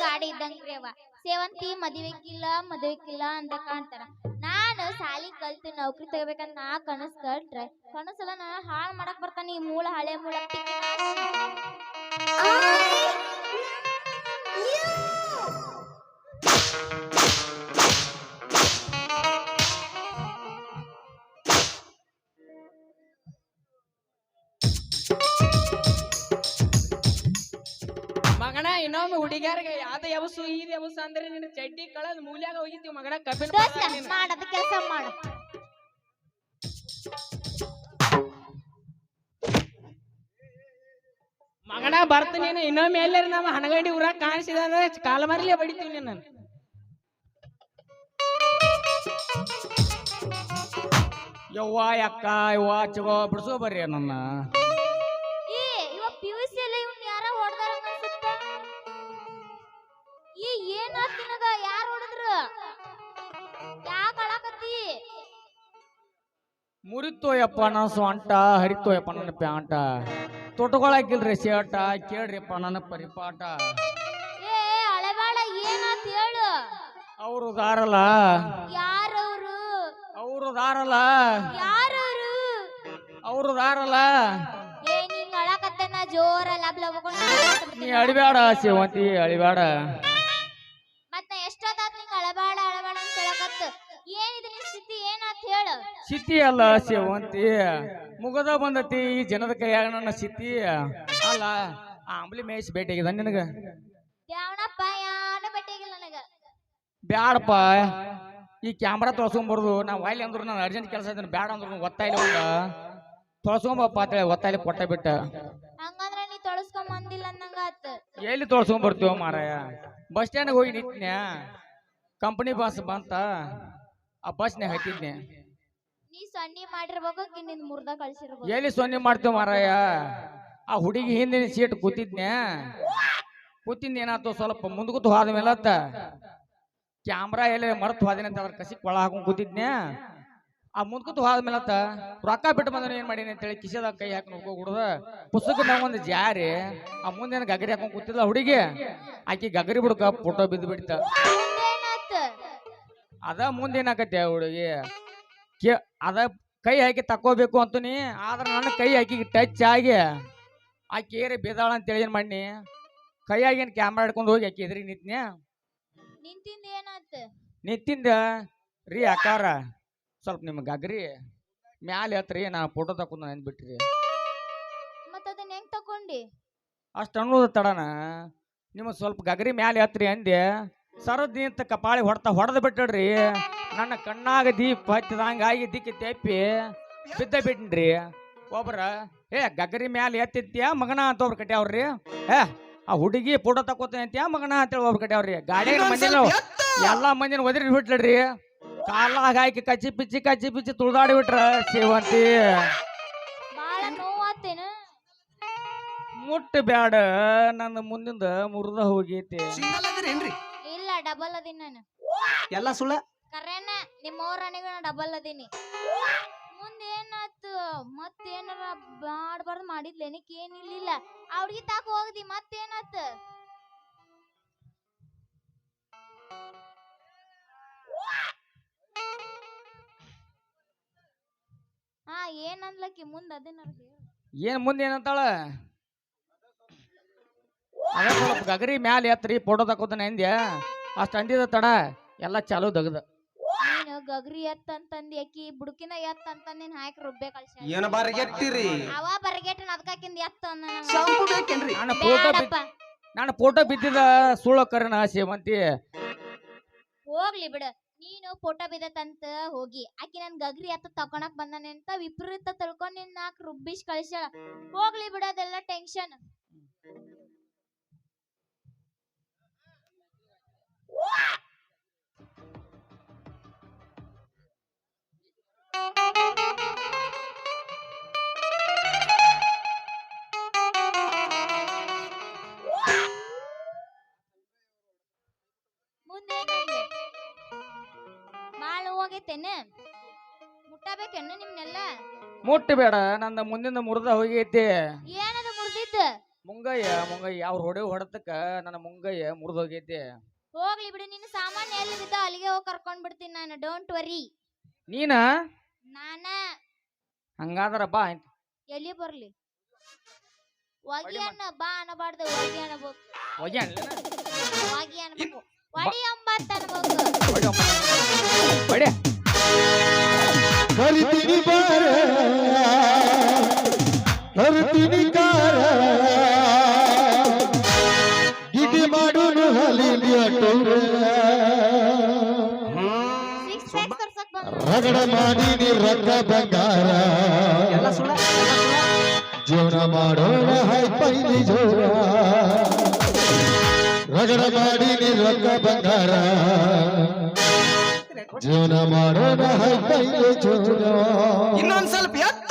ಗಾಡಿ ಇದ್ದಂಗ್ರಿ ಅವ. ಸೇವಂತಿ ಮದುವೆಕ್ಕಿಲ್ಲ ಮದುವೆಕ್ಕಿಲ್ಲ ಅಂತ ಕಾಣ್ತಾರ. ನಾನು ಸಾಲಿ ಕಲ್ತು ನೌಕರಿ ತಗೋಬೇಕಂತ ನಾ ಕನಸು ಕಟ್ರೆ ಕನಸಲ್ಲ ನಾನು ಹಾಳ್ ಮಾಡಕ್ ಬರ್ತಾನೆ ಈ ಮೂಳ ಹಳೆ ಮೂಲ ಮಗನ ಇನ್ನೊಮ್ಮೆ ಹುಡುಗಿಯರಿಗೆ ಯಾವ್ದು ಯಬಸು ಈ ಯಬಸು ಅಂದ್ರೆ ನಿನ್ನ ಚಡ್ಡಿ ಕಳದ ಮೂಲ್ಯಾಗ ಹೋಗಿತ್ತೀವಿ ಮಗನ ದೋಸ್ತ ಮಾಡದ ಕೆಲಸ ಮಾಡ. ಮಗನ ಬರ್ತ ನೀನು ಇನ್ನೊಮ್ಮೆ ಮೇಲೆ ನಮ್ಮ ಹಣಗಂಡಿ ಊರಾಗ ಕಾಣಿಸಿದ ಅಂದ್ರೆ ಕಾಲ ಮರಿಲೇ ಬಡಿತೀವಿ ನಿನ್ನ ಯವ್ವ ಅಕ್ಕ ಯವ್ವಾ ಚಗೋ ಬಿಡ್ಸೋ ಬರ್ರಿ ನನ್ನ. ಏ ಏನಾತ್ ನಿನಗ ಯಾರ್ ಹೊಡೆದ್ರು ಯಾಕ ಅಳಕತ್ತಿ ಮುರಿತೋಯಪ್ಪ ನನ್ನ ಸ್ವಂಟ ಹರಿತೋಯಪ್ಪ ನನ್ನ ಪ್ಯಾಂಟ ತೊಟ್ಕೊಳಕಿಲ್ರಿ ಶರ್ಟ ಕೇಳ್ರಿಪ್ಪ ನನ್ನ ಪರಿಪಾಟ ಏ ಏನಾತ್ ಹೇಳು ಅವ್ರು ದಾರಲ್ಲ ಯಾರವ್ರು ಅವ್ರು ದಾರಲ್ಲ ಯಾರವ್ರು ಅವ್ರು ದಾರಲ್ಲ ಏ ನಿಂಗ್ ಜೋರ ಲಬ್ ಲಬ್ಕೊಂಡು ನೀ ಅಳಿಬೇಡ ಸೇವಂತಿ ಅಳಿಬೇಡ ಸಿತಿ ಅಲ್ಲ ಸೇವಂತಿ. ಮುಗದ ಬಂದತಿ ಈ ಜನದ ಕೈಯಾಗ ನನ್ನ ಸಿತಿ ಅಲ್ಲ ಆ ಅಂಬ್ಲಿ ಮೇಯ್ಸ್ ಭೇಟಿಯಾಗಿದ ನಿನಗ. ಬ್ಯಾಡಪ್ಪ ಈ ಕ್ಯಾಮ್ರಾ ತೊಳ್ಸ್ಕೊಂಬರ್ದು ನಾ ವಾಯ್ಲಿ ಅಂದ್ರು ನಾನು ಅರ್ಜೆಂಟ್ ಕೆಲಸ ಇದ್ದೀನಿ ಬ್ಯಾಡ ಅಂದ್ರು ಒತ್ತಾಯಿಲ್ಲ ಒಂದ ತೊಳ್ಸ್ಕೊಂಬಪ್ಪ ಅಂತೇಳಿ ಒತ್ತಾಯಿಲ್ಲ ಕೊಟ್ಟ ಬಿಟ್ಟ. ತೊಳಸ್ಕೊಂಡ್ ಎಲ್ಲಿ ತೊಳ್ಸ್ಕೊಂಬರ್ತೀವ ಮಾರಾಯ. ಬಸ್ ಸ್ಟ್ಯಾಂಡ್ ಹೋಗಿ ನಿಂತ್ನ್ಯಾ ಕಂಪನಿ ಬಸ್ ಬಂತ. ಆ ಬಸ್ನ್ಯಾಗ ಹತ್ತಿದ್ನೆ ನೀ ಸೊನ್ನಿ ಮಾಡಿರ್ಬೇಕು ನಿಂದ್ ಮುರ್ದ ಕಳ್ಸಿರ್ಬೇಕು ಎಲ್ಲಿ ಸೊನ್ನೆ ಮಾಡ್ತೇವ ಮಾರಾಯ? ಆ ಹುಡುಗಿ ಹಿಂದಿನ ಸೀಟ್ ಕೂತಿದ್ನೆ ಕೂತಿಂದ ಏನಾಯ್ತು? ಸ್ವಲ್ಪ ಮುಂದಕ್ಕೂ ಹೋದ ಮೇಲತ್ತ ಕ್ಯಾಮ್ರಾ ಎಲ್ಲಿ ಮರ್ತು ಹೋದಿನ ಅಂತ ಅದ್ರ ಕಸಿ ಕೊಳ ಹಾಕೊಂಡ್ ಕೂತಿದ್ನೆ ಆ ಮುಂದ್ಕೂತ್ ಹೋದ ಮೇಲತ್ತ ರೊಕ್ಕ ಬಿಟ್ಟು ಬಂದ್ರೆ ಏನ್ ಮಾಡೀನಿ ಅಂತೇಳಿ ಕಿಸೆದಾಗ ಕೈ ಹಾಕೊಂಡು ಹುಡುಗ ಪುಸ್ತಕ ಒಂದು ಜಾರಿ. ಆ ಮುಂದೇನು ಗಗರಿ ಹಾಕೊಂಡ್ ಕೂತಿದ್ಲ ಹುಡುಗಿ? ಆಕಿ ಗಗರಿ ಬಿಡ್ಕ ಫೋಟೋ ಬಿದ್ದು ಬಿಡ್ತ. ಅದ ಮುಂದೇನಾಕತ್ತೆ ಹುಡುಗಿ? ಕೇ ಅದ ಕೈ ಹಾಕಿ ತಕ್ಕೋಬೇಕು ಅಂತೀನಿ ಆದ್ರೆ ನನ್ನ ಕೈ ಹಾಕಿ ಟಚ್ ಆಗಿ ಆಕಿ ಏರಿ ಬಿದ್ದಾಳ ಹೇಳಿ ಮಣ್ಣಿ ಕೈ ಕೈಯಾಗಿನ ಕ್ಯಾಮ್ರಾ ಹಿಡ್ಕೊಂಡು ಹೋಗಿ ಆಕಿ ಎದುರಿಗೆ ನಿಂತ್ನ್ಯ? ನಿಂತಿಂದ ಏನಾತ್? ನಿಂತಿಂದ? ರೀ ಅಕ್ಕಾರ ಸ್ವಲ್ಪ ನಿಮ್ಗೆ ಗಗ್ರಿ ಮ್ಯಾಲೆ ಹತ್ರಿ ನಾ ಫೋಟೋ ತಕೊಂಡು ನೆನ್ಬಿಟ್ರಿ ಮತ್ತ ಅದನ್ನ ಹೆಂಗ್ ತಕೊಂಡಿ ಅಷ್ಟು ಅನ್ನೋದು ತಡನ ನಿಮ್ಗೆ ಸ್ವಲ್ಪ ಗಗರಿ ಮ್ಯಾಲೆ ಹತ್ರಿ ಅಂದೆ ಸರದ್ ನಿಂತ ಕಪಾಳಿ ಹೊಡ್ತಾ ಹೊಡೆದು ಬಿಟ್ಟಡ್ರಿ. ನನ್ನ ಕಣ್ಣಾಗ ದೀಪ ಹತ್ತಿದಂಗಾಗಿ ದಿಕ್ಕಿ ತೆಪ್ಪಿ ಬಿದ್ದ ಬಿಟ್ನ್ರಿ. ಒಬ್ರ ಏ ಗಗರಿ ಮ್ಯಾಲೆ ಎತ್ತಿತ್ಯ ಮಗನ? ಅಂತ ಒಬ್ರು ಕಟ್ಯಾವ್ರಿ. ಏ ಆ ಹುಡುಗಿ ಫೋಟೋ ತಕೋತೀನಿ ಅಂತ್ಯಾ ಮಗನ? ಅಂತೇಳಿ ಒಬ್ರು ಕಟ್ಯಾವ್ರಿ. ಗಾಡಿಯಾಗ ಮಂದಿನ ಎಲ್ಲಾ ಮಂದಿನ ಒದರಿ ಬಿಟ್ಲಡ್ರಿ. ಕಾಲಾಗ ಹಾಕಿ ಕಚ್ಚಿ ಪಿಚ್ಚಿ ಕಚ್ಚಿ ಪಿಚ್ಚಿ ತುಳಿದಾಡಿ ಬಿಟ್ರ ಸೇವಂತಿ ಬಾಳ ನೋವಾತೇನ? ಮುಟ್ಟ ಬ್ಯಾಡ ನನ್ನ ಮುಂದಿಂದ ಮುರಿದ ಹೋಗೈತಿ. ಸಿಂಗಲ್ ಅದಿರೇನ್ರಿ? ಇಲ್ಲ ಡಬಲ್ ಅದಿನ ನಾನು. ಎಲ್ಲ ಸುಳ್ಳ? ಕರೇನ, ನಿಮ್ಮ ನಾ ಡಬಲ್ ಅದೀನಿ. ಮುಂದೆ ಏನಾಯ್ತು ಮತ್ತೇನಾರ ಮಾಡ್ಬಾರ್ದು ಮಾಡಿದ್ಲೇನಿಕ್ ಏನಿಲ್ಲ ಅವ್ರಿಗೆ ತಾಕ ಹೋಗದಿ ಮತ್ತೇನಾತ ಹಾ ಏನ್ ಅನ್ಲಕ್ಕಿ ಮುಂದೆ ಅದೇನಾರ ಏನು ಮುಂದೆ ಏನಂತಾಳ? ಅದ ಸ್ವಲ್ಪ ಗಗರಿ ಮ್ಯಾಲೆ ಎತ್ತರಿ ಫೋಟೋ ತಕೋತಾನೆ ಅಂದ್ಯ? ಅಷ್ಟು ಅಂದಿದ ತಡ, ಎಲ್ಲ ಚಾಲು ದಗದ. ಗಗ್ರಿ ಎತ್ತ ಅಂತಂದಿ ಯಾಕಿ ಬುಡಕಿನ ಎತ್ತ ಅಂತ ನೀನ್ ಹಾಕಿ ರುಬ್ಬೆ ಕಳ್ಸ ಏನ ಬಾರಿಗೆಟ್ಟಿರಿ? ಅವ ಬರಗೇಟನ್ ಅದಕ್ಕಿಂದ ಎತ್ತ ಅಂದ ನಂಗ. ಶಾಂಪು ಬೇಕೇನ್ರಿ? ನನ್ನ ಫೋಟೋ ಬ್ಯಾಡಪ್ಪ. ನಾನು ಫೋಟೋ ಬಿದ್ದಿದ ಸುಳ್ಳು ಕರ್ಣ ಸೇವಂತಿ ಹೋಗ್ಲಿ ಬಿಡು. ನೀನು ಫೋಟೋ ಬಿದ್ದತಂತ ಹೋಗಿ. ಆಕಿ ನನ್ ಗಗ್ರಿ ಎತ್ತ ತಕೊಳಕ್ ಬಂದಾನೆ ಅಂತ ವಿಪರೀತ ತಿಳ್ಕೊಂಡ್ ನಿನ್ ನಾಕ್ ರುಬ್ಬಿಸ್ ಕಳ್ಸ್ಯಾಳ. ಹೋಗ್ಲಿ ಬಿಡ ಅದೆಲ್ಲ ಟೆನ್ಷನ್ ಮುಂದೆ ಮುಟ್ಟಬೇಕೇನ ನಿಮ್ನೆಲ್ಲ? ಮುಟ್ಟ ಬೇಡ ನಂದ ಮುಂದಿನ ಮುರಿದ ಹೋಗೈತಿ. ಏನದ ಮುರ್ದಿದ್ದ? ಮುಂಗಯ್ಯ ಮುಂಗಯ್ಯ ಅವ್ರ ಹೊಡೆ ಹೊಡೆದಕ್ಕ ನನ್ನ ಮುಂಗಯ್ಯ ಮುರಿದೋಗೈತಿ ಹೋಗ್ಲಿ ಬಿಡು ನಿನ್ನ ಸಾಮಾನ್ಯ ಎಲ್ಲಿ ಬಿದ್ದ ಅಲ್ಲಿಗೆ ಹೋಗಿ ಕರ್ಕೊಂಡ್ ಬಿಡ್ತೀನಿ ನಾನು ಡೋಂಟ್ ವರಿ ನೀನ? ನಾನ? ಹಂಗಾದ್ರ ಬಾ ಆಯ್ತು. ಎಲ್ಲಿ ಬರ್ಲಿ? ಒಗಿ ಅನ್ನ ಬಾ ಅನ್ನಬಾರ್ದು ಒಗಿ ಅನ್ನಬೇಕು. ಹೋಗಿ ಅನ್ಲೇನ? ಒಗಿ ಅಂಬಾ ಒಡಿ ಅಂಬಂತ ಅನ್ಬೇಕು ಹೊಡಿ. ಅಮ್ಮ. ಹೊಡಿ. ಕರಿತೀನಿ ಬಾರ ಕರಿತೀನಿ ಕಾರ ಗಿಡಿ ಮಾಡುನು ಹಲಿಲಿಯ ಟೂರ ಸಿಕ್ಸ್ ಪ್ಯಾಕ್ ತರ್ಸಕ್ ಬಂದ್ರು ರಗಡ ಮಾಡೀನಿ ರೊಕ್ಕ ಬಂಗಾರ ಎಲ್ಲ ಸುಳ್ಳ ಎಲ್ಲ ಸುಳ್ಳ ಜೀವನ ಮಾಡೋಣ ಹೈ ಪೈಲಿ ಜೋರ ರಗಡ ಮಾಡೀನಿ ರೊಕ್ಕ ಬಂಗಾರ ಜೀವನ ಮಾಡೋಣ ಹೈ ಪೈಲಿ ಜೋರ ಇನ್ನೊಂದ್ ಸ್ವಲ್ಪ ಎತ್ತು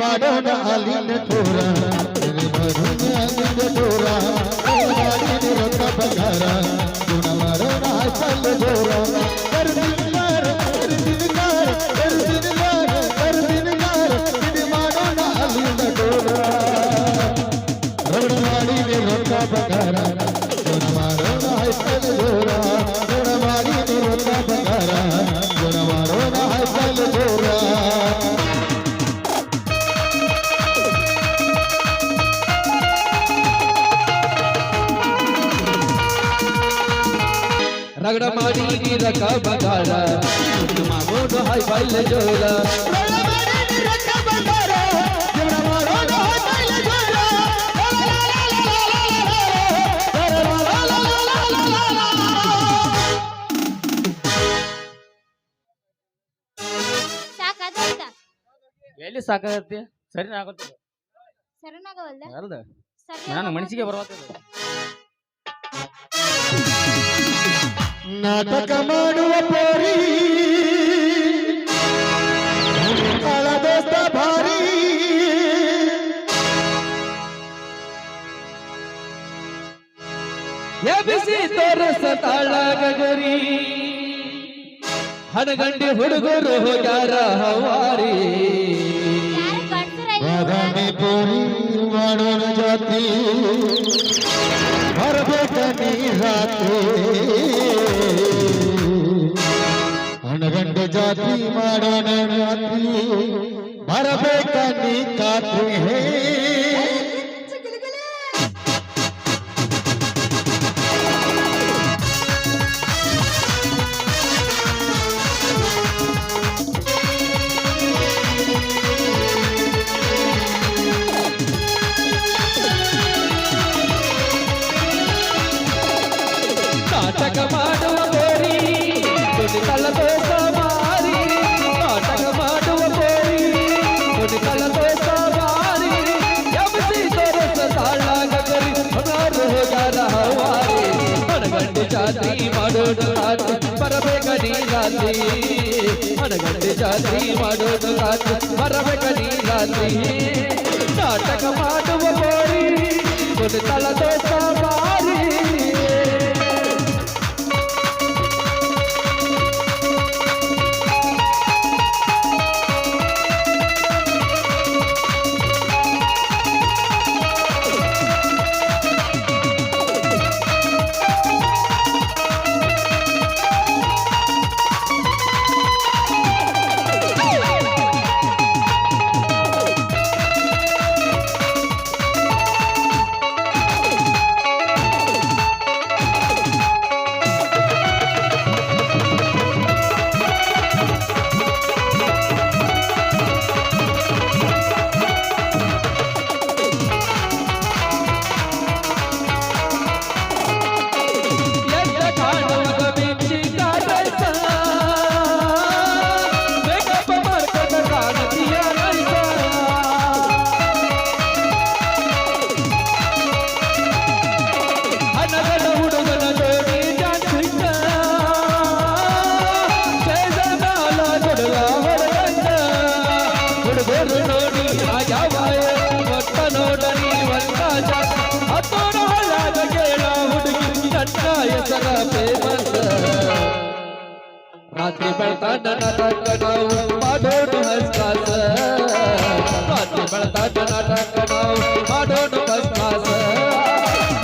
মারণ আলীন ঠোরা মারণ আলীন ঠোরা ಮಾಡಿ ನೀರಕ ಬಗಾರ ಮಾಗೋಡು ಹೈ ಬೈಲ ಜೋಲ ಸಾಕಾದಂತ ಎಲ್ಲಿ ಸಾಕಾಗತ್ತೆ? ಸರಿ ಆಗುತ್ತೆ ಸರನಾಗವಲ್ದ? ಅಲ್ದ ಸರಿ ನಾನು ಮನಸ್ಸಿಗೆ ಬರ್ಬೇಕು ನಾಟಕ ಮಾಡುವ ಪೋರಿ ದೋಸ್ತ ಭಾರಿ ಎಬಿಸಿ ತೋರಸ ತಾಳಗರಿ ಹನಗಂಡಿ ಹುಡುಗರು ಹೋಗ್ಯಾರ ಹವಾರಿ ಯಾರು ಗಂಡಸರ ಬಾದಾಮಿ ಪೋರಿ ಮಾಡೋಣ ಜಾತಿ भर राते। अनरंड जाति मारण राती भर काते हैं। ಮನಗಂಡೆ ಜಾತ್ರಿ ಮಾಡೋದು ರಾತ್ರಿ ಬರಬೇಕ ನೀ ರಾತ್ರಿ ನಾಟಕ ಮಾಡುವ ಬೋರಿ ಕುಣಿತಲ ದೋಸ ಮಾರಿ सर फ़ेमस रात्री पळताना नाटक नाव माढोण हसकास रात्री पळताना नाटक नाव माढोण हसकास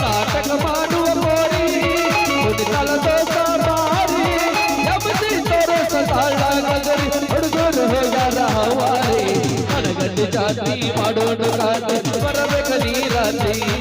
नाटक मानू मोरी, खुद चाल तो सारी यमती तोर सताला नगरी हुडगुर हो जा रहा वाली अनगत जाती माढोण कात परब खरी राती।